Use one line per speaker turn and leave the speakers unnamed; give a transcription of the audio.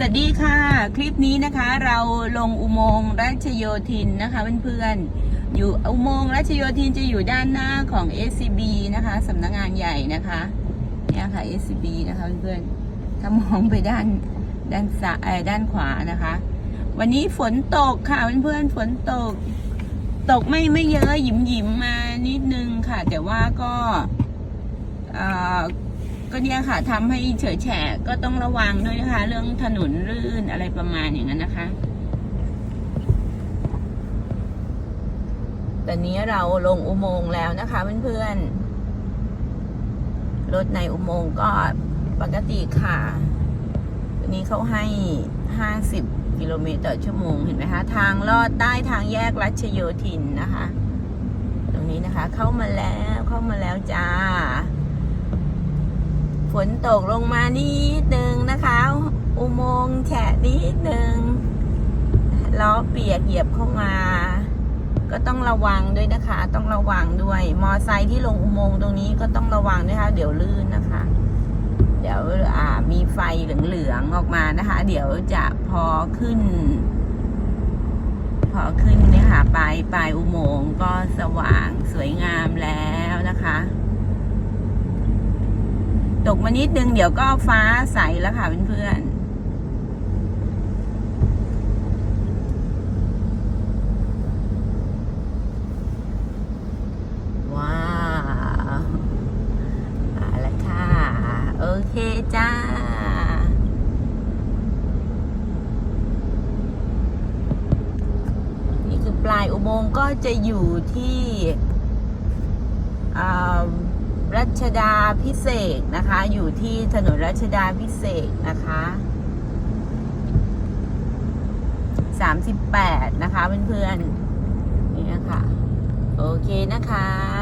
สวัสดีค่ะ คลิปนี้นะคะเราลงอุโมงค์รัชโยธินนะคะเพื่อนๆอยู่อุโมงค์รัชโยธินจะอยู่ด้านหน้าของ SCB นะคะสำนักงานใหญ่นะคะเนี่ยค่ะ SCB นะคะเพื่อนๆถ้ามองไปด้านด้านซ้ายด้านขวานะคะ วันนี้ฝนตกค่ะเพื่อนๆฝนตก ตกไม่ไม่เยอะหยิมหยิมมานิดนึงค่ะ แต่ว่าก็อ่อ ก็เนี่ยค่ะทำให้เฉยแฉะก็ต้องระวังด้วยนะคะ เรื่องถนนลื่นอะไรประมาณอย่างนั้นนะคะ ตอนนี้เราลงอุโมงค์แล้วนะคะเพื่อนๆรถในอุโมงค์ก็ปกติค่ะตอนนี้เขาให้50กิโลเมตรต่อชั่วโมงเห็นไหมคะ ทางลอดใต้ทางแยกรัชโยธินนะคะ ตรงนี้นะคะ เข้ามาแล้วเข้ามาแล้วจ้า ฝนตกลงมานิดนึงนะคะ อุโมงค์แฉะนิดนึงล้อเปียกเหยียบเข้ามา ก็ต้องระวังด้วยนะคะ ต้องระวังด้วย มอไซค์ที่ลงอุโมงค์ตรงนี้ก็ต้องระวังด้วยค่ะเดี๋ยวลื่นนะคะ เดี๋ยวมีไฟเหลืองๆออกมานะคะ เดี๋ยวจะพอขึ้น พอขึ้นเนี่ยค่ะปลายปลายอุโมงค์ก็สว่างสวยงามแล้วนะคะ ตกมานิดนึงเดี๋ยวก็ฟ้าใสแล้วค่ะเพื่อนๆว้าวมาแล้วค่ะโอเคจ้า นี่คือปลายอุโมงค์ก็จะอยู่ที่อ่า รัชดาพิเศษนะคะ อยู่ที่ถนนรัชดาพิเศษนะคะสามสิบแปดนะคะเพื่อนๆนี่นะคะโอเคนะคะ